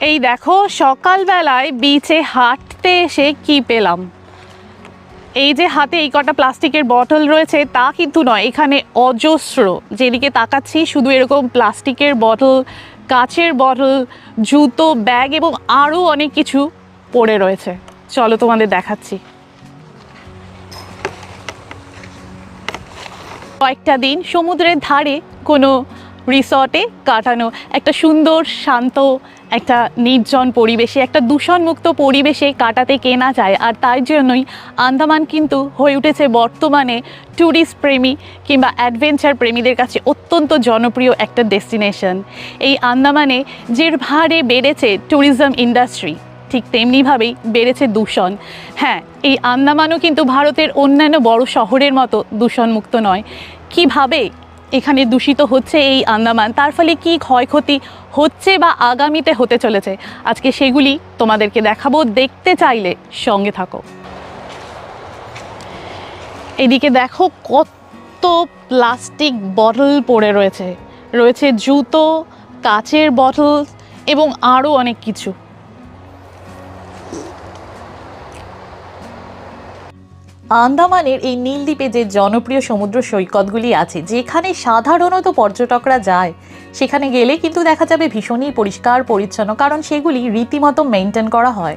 এই দেখো, সকালবেলায় বিচে হাঁটতে এসে কি পেলাম? এই যে হাতে এই কটা প্লাস্টিকের বটল রয়েছে, তা কিন্তু নয়, এখানে অজস্র। যেদিকে তাকাচ্ছি, শুধু এরকম প্লাস্টিকের বটল কাচের বটল জুতো ব্যাগ এবং আরও অনেক কিছু পড়ে রয়েছে। চলো তোমাদের দেখাচ্ছি। কয়েকটা দিন সমুদ্রের ধারে কোনো রিসর্টে কাটানো একটা সুন্দর, শান্ত একটা নির্জন পরিবেশে, একটা দূষণমুক্ত পরিবেশে কাটাতে কেনা যায় আর তাই জন্যই আন্দামান কিন্তু হয়ে উঠেছে বর্তমানে ট্যুরিস্ট প্রেমী কিংবা অ্যাডভেঞ্চার প্রেমীদের কাছে অত্যন্ত জনপ্রিয় একটা ডেস্টিনেশন এই আন্দামানে যে ভারে বেড়েছে ট্যুরিজম ইন্ডাস্ট্রি ঠিক তেমনিভাবেই বেড়েছে দূষণ। হ্যাঁ এই আন্দামানও কিন্তু ভারতের অন্যান্য বড় শহরের মতো দূষণমুক্ত নয়। কীভাবে এখানে দূষিত হচ্ছে এই আন্দামান। তার ফলে কি ক্ষয়ক্ষতি হচ্ছে বা আগামীতে হতে চলেছে? আজকে সেগুলি তোমাদেরকে দেখাবো। দেখতে চাইলে সঙ্গে থাকো। এদিকে দেখো কত প্লাস্টিক বটল পড়ে রয়েছে। রয়েছে জুতো, কাচের বটল এবং আরও অনেক কিছু। আন্দামানের এই নীলদ্বীপে যে জনপ্রিয় সমুদ্র সৈকতগুলি আছে, যেখানে সাধারণত পর্যটকরা যায়, সেখানে গেলে কিন্তু দেখা যাবে ভীষণই পরিষ্কার, পরিচ্ছন্ন, কারণ সেগুলি রীতিমতো মেনটেন করা হয়।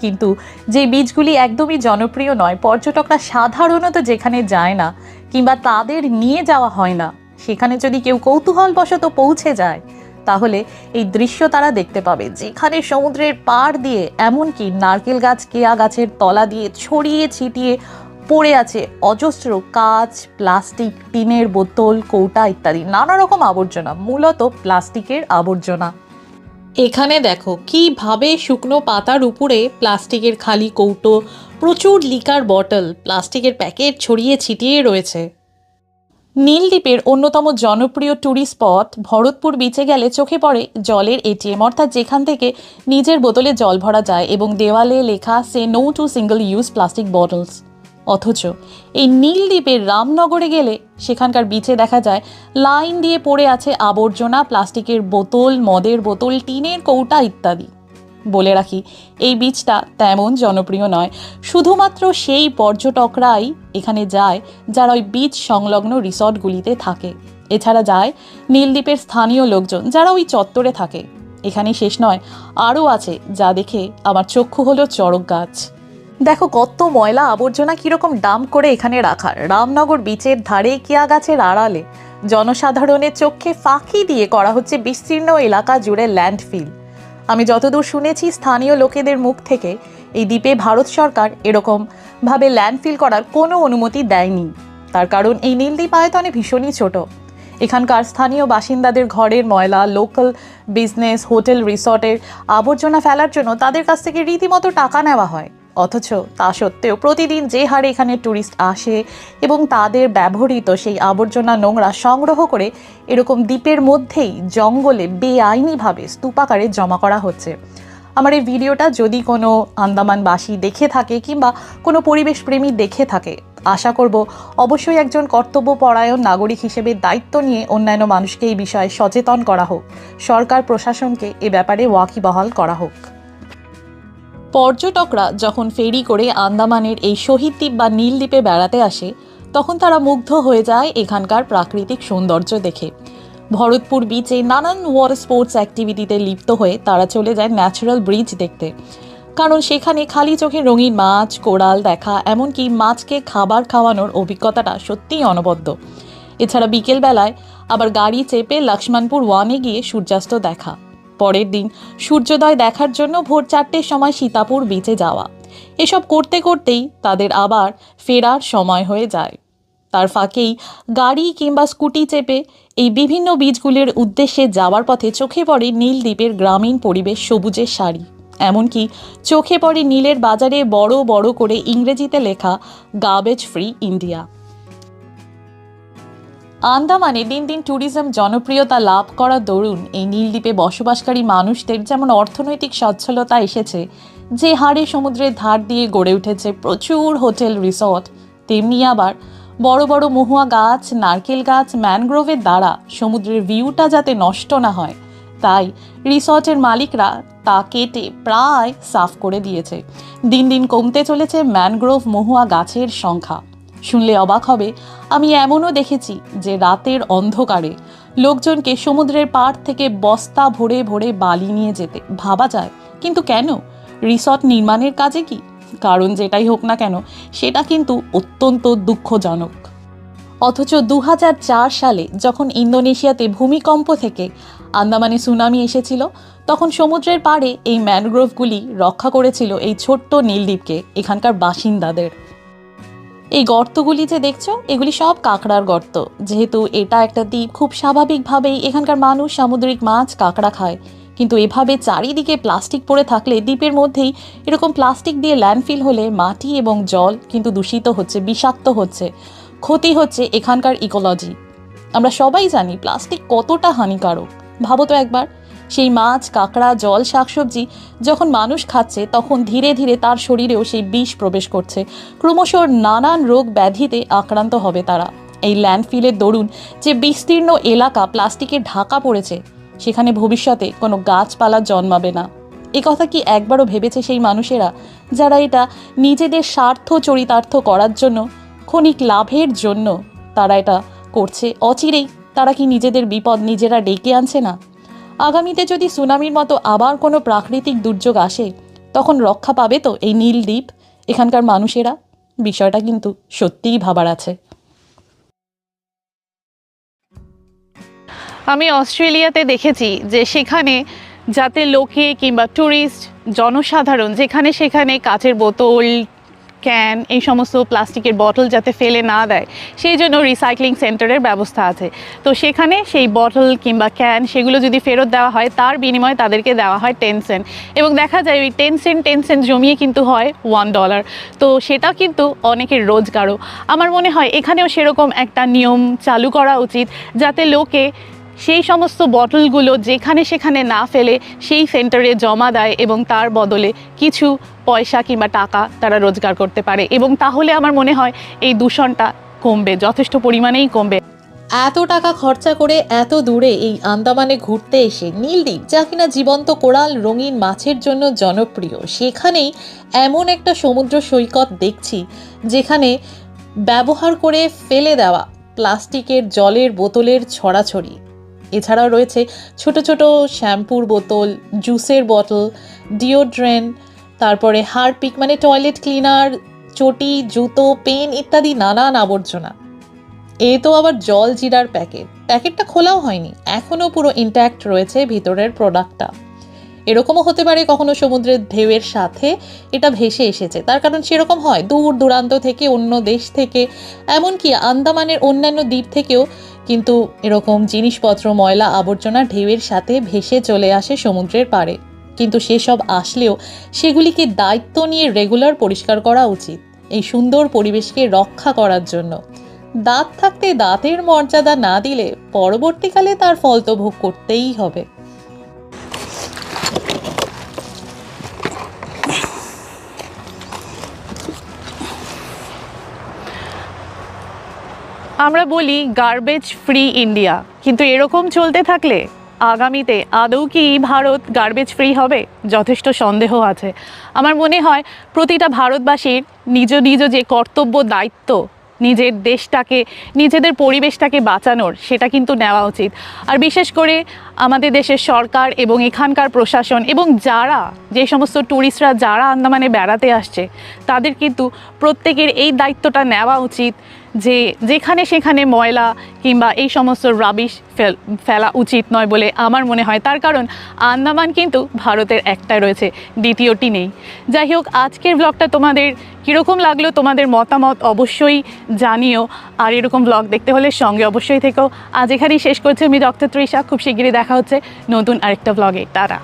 কিন্তু যে বীজগুলি একদমই জনপ্রিয় নয়, পর্যটকরা সাধারণত যেখানে যায় না, কিংবা তাদের নিয়ে যাওয়া হয় না, সেখানে যদি কেউ কৌতূহলবশত পৌঁছে যায় তাহলে এই দৃশ্য তারা দেখতে পাবে, যেখানে সমুদ্রের পাড় দিয়ে এমনকি নারকেল গাছ, কেয়া গাছের তলা দিয়ে ছড়িয়ে ছিটিয়ে পড়ে আছে অজস্র কাঁচ, প্লাস্টিক, টিনের বোতল, কৌটা ইত্যাদি, নানা রকম আবর্জনা, মূলত প্লাস্টিকের আবর্জনা। এখানে দেখো কীভাবে শুকনো পাতার উপরে প্লাস্টিকের খালি কৌটো, প্রচুর লিকার বটল, প্লাস্টিকের প্যাকেট ছড়িয়ে ছিটিয়ে রয়েছে। নীলদ্বীপের অন্যতম জনপ্রিয় ট্যুরিস্ট স্পট ভরতপুর বিচে গেলে চোখে পড়ে জলের এটিএম অর্থাৎ যেখান থেকে নিজের বোতলে জল ভরা যায় এবং দেওয়ালে লেখা সে no to single use plastic bottles অথচ এই নীলদ্বীপের রামনগরে গেলে সেখানকার বিচে দেখা যায়, লাইন দিয়ে পড়ে আছে আবর্জনা, প্লাস্টিকের বোতল, মদের বোতল, টিনের কৌটা ইত্যাদি। বলে রাখি, এই বীজটা তেমন জনপ্রিয় নয়। শুধুমাত্র সেই পর্যটকরাই এখানে যায় যারা ওই বীচ সংলগ্ন রিসর্টগুলিতে থাকে। এছাড়া যায় নীলদ্বীপের স্থানীয় লোকজন যারা ওই চত্বরে থাকে। এখানেই শেষ নয়, আরও আছে যা দেখে আমার চক্ষু হলো চড়ক গাছ। দেখো কত ময়লা আবর্জনা কীরকম ডাম করে এখানে রাখার। রামনগর বিচের ধারে কিয়া গাছের আড়ালে। জনসাধারণের চোখে ফাঁকি দিয়ে করা হচ্ছে বিস্তীর্ণ এলাকা জুড়ে ল্যান্ডফিল। আমি যতদূর শুনেছি, স্থানীয় লোকেদের মুখ থেকে এই দ্বীপে ভারত সরকার এরকমভাবে ল্যান্ডফিল করার কোনো অনুমতি দেয়নি। তার কারণ, এই নীলদ্বীপ আয়তনে ভীষণই ছোট। এখানকার স্থানীয় বাসিন্দাদের ঘরের ময়লা, লোকাল বিজনেস, হোটেল, রিসর্টের আবর্জনা ফেলার জন্য তাদের কাছ থেকে রীতিমতো টাকা নেওয়া হয়। অথচ তা সত্ত্বেও প্রতিদিন যে হারে এখানে ট্যুরিস্ট আসে এবং তাদের ব্যবহৃত সেই আবর্জনা নোংরা সংগ্রহ করে এরকম দ্বীপের মধ্যেই জঙ্গলে বেআইনিভাবে স্তূপাকারে জমা করা হচ্ছে। আমার এই ভিডিওটা যদি কোনো আন্দামানবাসী দেখে থাকে কিংবা কোনো পরিবেশপ্রেমী দেখে থাকে, আশা করব অবশ্যই একজন কর্তব্যপরায়ণ নাগরিক হিসেবে দায়িত্ব নিয়ে অন্যান্য মানুষকে এই বিষয়ে সচেতন করা হোক। সরকার, প্রশাসনকে এ ব্যাপারে ওয়াকিবহাল করা হোক। পর্যটকরা যখন ফেরি করে আন্দামানের এই শহীদ দ্বীপ বা নীলদ্বীপে বেড়াতে আসে, তখন তারা মুগ্ধ হয়ে যায় এখানকার প্রাকৃতিক সৌন্দর্য দেখে। ভরতপুর বিচে নানান ওয়াটার স্পোর্টস অ্যাক্টিভিটিতে লিপ্ত হয়ে তারা চলে যায় ন্যাচারাল ব্রিজ দেখতে। কারণ সেখানে খালি চোখে রঙিন মাছ, কোরাল দেখা, এমনকি মাছকে খাবার খাওয়ানোর অভিজ্ঞতাটা সত্যিই অনবদ্য। এছাড়া বিকেলবেলায় আবার গাড়ি চেপে লক্ষ্মণপুর ওয়ানে গিয়ে সূর্যাস্ত দেখা। পরের দিন সূর্যোদয় দেখার জন্য ভোর চারটের সময় সীতাপুর বিচে যাওয়া। এসব করতে করতেই তাদের আবার ফেরার সময় হয়ে যায়। তার ফাঁকেই গাড়ি কিংবা স্কুটি চেপে এই বিভিন্ন বীজগুলির উদ্দেশ্যে যাওয়ার পথে চোখে পড়ে নীল দ্বীপের গ্রামীণ পরিবেশ সবুজের শাড়ি। এমনকি চোখে পড়ে নীলের বাজারে বড় বড় করে ইংরেজিতে লেখা গার্বেজ ফ্রি ইন্ডিয়া আন্দামানে দিন দিন ট্যুরিজম জনপ্রিয়তা লাভ করার দরুন এই নীলদ্বীপে বসবাসকারী মানুষদের যেমন অর্থনৈতিক সচ্ছলতা এসেছে, যে হারে সমুদ্রের ধার দিয়ে গড়ে উঠেছে প্রচুর হোটেল, রিসর্ট, তেমনি আবার বড় বড় মহুয়া গাছ, নারকেল গাছ, ম্যানগ্রোভের দ্বারা সমুদ্রের ভিউটা যাতে নষ্ট না হয়। তাই রিসর্টের মালিকরা তা কেটে প্রায় সাফ করে দিয়েছে। দিন দিন কমতে চলেছে ম্যানগ্রোভ মহুয়া গাছের সংখ্যা। শুনলে অবাক হবে, আমি এমনও দেখেছি যে রাতের অন্ধকারে লোকজনকে সমুদ্রের পাড় থেকে বস্তা ভরে ভরে বালি নিয়ে যেতে ভাবা যায়। কিন্তু কেন? রিসর্ট নির্মাণের কাজে কি? কারণ যেটাই হোক না কেন, সেটা কিন্তু অত্যন্ত দুঃখজনক। অথচ দু হাজার চার সালে যখন ইন্দোনেশিয়াতে ভূমিকম্প থেকে আন্দামানে সুনামি এসেছিল, তখন সমুদ্রের পাড়ে এই ম্যানগ্রোভগুলি রক্ষা করেছিল এই ছোট্ট নীলদ্বীপকে, এখানকার বাসিন্দাদের। এই গর্তগুলি যে দেখছ, এগুলি সব কাঁকড়ার গর্ত। যেহেতু এটা একটা দ্বীপ, খুব স্বাভাবিকভাবেই এখানকার মানুষ সামুদ্রিক মাছ কাঁকড়া খায়। কিন্তু এভাবে চারিদিকে প্লাস্টিক পড়ে থাকলে দ্বীপের মধ্যেই এরকম প্লাস্টিক দিয়ে ল্যান্ডফিল হলে মাটি এবং জল কিন্তু দূষিত হচ্ছে, বিষাক্ত হচ্ছে। ক্ষতি হচ্ছে এখানকার ইকোলজি। আমরা সবাই জানি প্লাস্টিক কতটা হানিকারক। ভাবো তো একবার সেই মাছ, কাঁকড়া, জল, শাকসবজি যখন মানুষ খাচ্ছে, তখন ধীরে ধীরে তার শরীরেও সেই বিষ প্রবেশ করছে। ক্রমশ নানান রোগ ব্যাধিতে আক্রান্ত হবে তারা। এই ল্যান্ডফিলের দরুন যে বিস্তীর্ণ এলাকা প্লাস্টিকে ঢাকা পড়েছে, সেখানে ভবিষ্যতে কোনো গাছপালা জন্মাবে না। এ কথা কি একবারও ভেবেছে সেই মানুষেরা, যারা এটা নিজেদের স্বার্থ চরিতার্থ করার জন্য, ক্ষণিক লাভের জন্য তারা এটা করছে? অচিরেই তারা কি নিজেদের বিপদ নিজেরা ডেকে আনছে না? আগামীতে যদি সুনামির মতো আবার কোনো প্রাকৃতিক দুর্যোগ আসে, তখন রক্ষা পাবে তো এই নীল দ্বীপ, এখানকার মানুষেরা? বিষয়টা কিন্তু সত্যিই ভাবার আছে। আমি অস্ট্রেলিয়াতে দেখেছি যে সেখানে যাতে লোকে কিংবা ট্যুরিস্ট জনসাধারণ যেখানে সেখানে কাচের বোতল ক্যান এই সমস্ত প্লাস্টিকের বটল যাতে ফেলে না দেয়, সেই জন্য রিসাইক্লিং সেন্টারের ব্যবস্থা আছে। তো সেখানে সেই বটল কিংবা ক্যান সেগুলো যদি ফেরত দেওয়া হয়, তার বিনিময়ে তাদেরকে দেওয়া হয় টেন সেন্ট এবং দেখা যায় ওই টেন সেন্ট টেন সেন্ট জমিয়ে কিন্তু হয় ওয়ান ডলার তো সেটা কিন্তু অনেকের রোজগারও। আমার মনে হয় এখানেও সেরকম একটা নিয়ম চালু করা উচিত, যাতে লোকে সেই সমস্ত বটলগুলো যেখানে সেখানে না ফেলে সেই সেন্টারে জমা দেয় এবং তার বদলে কিছু পয়সা কিংবা টাকা তারা রোজগার করতে পারে। এবং তাহলে আমার মনে হয় এই দূষণটা কমবে, যথেষ্ট পরিমাণেই কমবে। এত টাকা খরচা করে এত দূরে এই আন্দামানে ঘুরতে এসে নীলদ্বীপ যা কিনা জীবন্ত কোরাল রঙিন মাছের জন্য জনপ্রিয়, সেখানেই এমন একটা সমুদ্র সৈকত দেখছি, যেখানে ব্যবহার করে ফেলে দেওয়া প্লাস্টিকের জলের বোতলের ছড়াছড়ি। এছাড়াও রয়েছে ছোট ছোট শ্যাম্পুর বোতল, জুসের বোতল ডিওড্রেন্ট, তারপরে হারপিক মানে টয়লেট ক্লিনার, চটি, জুতো, পেন ইত্যাদি নানান আবর্জনা। এ তো আবার জল জিরার প্যাকেট। প্যাকেটটা খোলাও হয়নি। এখনও পুরো ইন্ট্যাক্ট রয়েছে ভিতরের প্রোডাক্টটা এরকমও হতে পারে কখনো সমুদ্রের ঢেউয়ের সাথে এটা ভেসে এসেছে। তার কারণ সেরকম হয়। দূর, দূরান্ত থেকে, অন্য দেশ থেকে, এমনকি আন্দামানের অন্যান্য দ্বীপ থেকেও কিন্তু এরকম জিনিসপত্র, ময়লা, আবর্জনা ঢেউয়ের সাথে ভেসে চলে আসে সমুদ্রের পাড়ে। কিন্তু সেসব আসলেও সেগুলিকে দায়িত্ব নিয়ে রেগুলার পরিষ্কার করা উচিত। এই সুন্দর পরিবেশকে রক্ষা করার জন্য। দাঁত থাকতে দাঁতের মর্যাদা না দিলে পরবর্তীকালে তার ফল তো ভোগ করতেই হবে। আমরা বলি গার্বেজ ফ্রি ইন্ডিয়া কিন্তু এরকম চলতে থাকলে আগামীতে আদৌ কি ভারত গার্বেজ ফ্রি হবে? যথেষ্ট সন্দেহ আছে। আমার মনে হয় প্রতিটা ভারতবাসীর নিজ নিজ যে কর্তব্য, দায়িত্ব, নিজের দেশটাকে, নিজেদের পরিবেশটাকে বাঁচানোর সেটা কিন্তু নেওয়া উচিত। আর বিশেষ করে আমাদের দেশের সরকার এবং এখানকার প্রশাসন এবং যারা, যে সমস্ত ট্যুরিস্টরা যারা আন্দামানে বেড়াতে আসছে, তাদের কিন্তু প্রত্যেকের এই দায়িত্বটা নেওয়া উচিত যে যেখানে সেখানে ময়লা কিংবা এই সমস্ত রাবিশ ফেল উচিত নয় বলে আমার মনে হয়। তার কারণ আন্দামান কিন্তু ভারতের একটাই রয়েছে, দ্বিতীয়টি নেই। যাই হোক, আজকের ব্লগটা তোমাদের কীরকম লাগল তোমাদের মতামত অবশ্যই জানিও। আর এরকম ব্লগ দেখতে হলে সঙ্গে অবশ্যই থেকেও আজ এখানেই শেষ করছি। আমি ডক্টর ত্রিশা। খুব শিগগিরই দেখা হচ্ছে নতুন আরেকটা ব্লগে তারা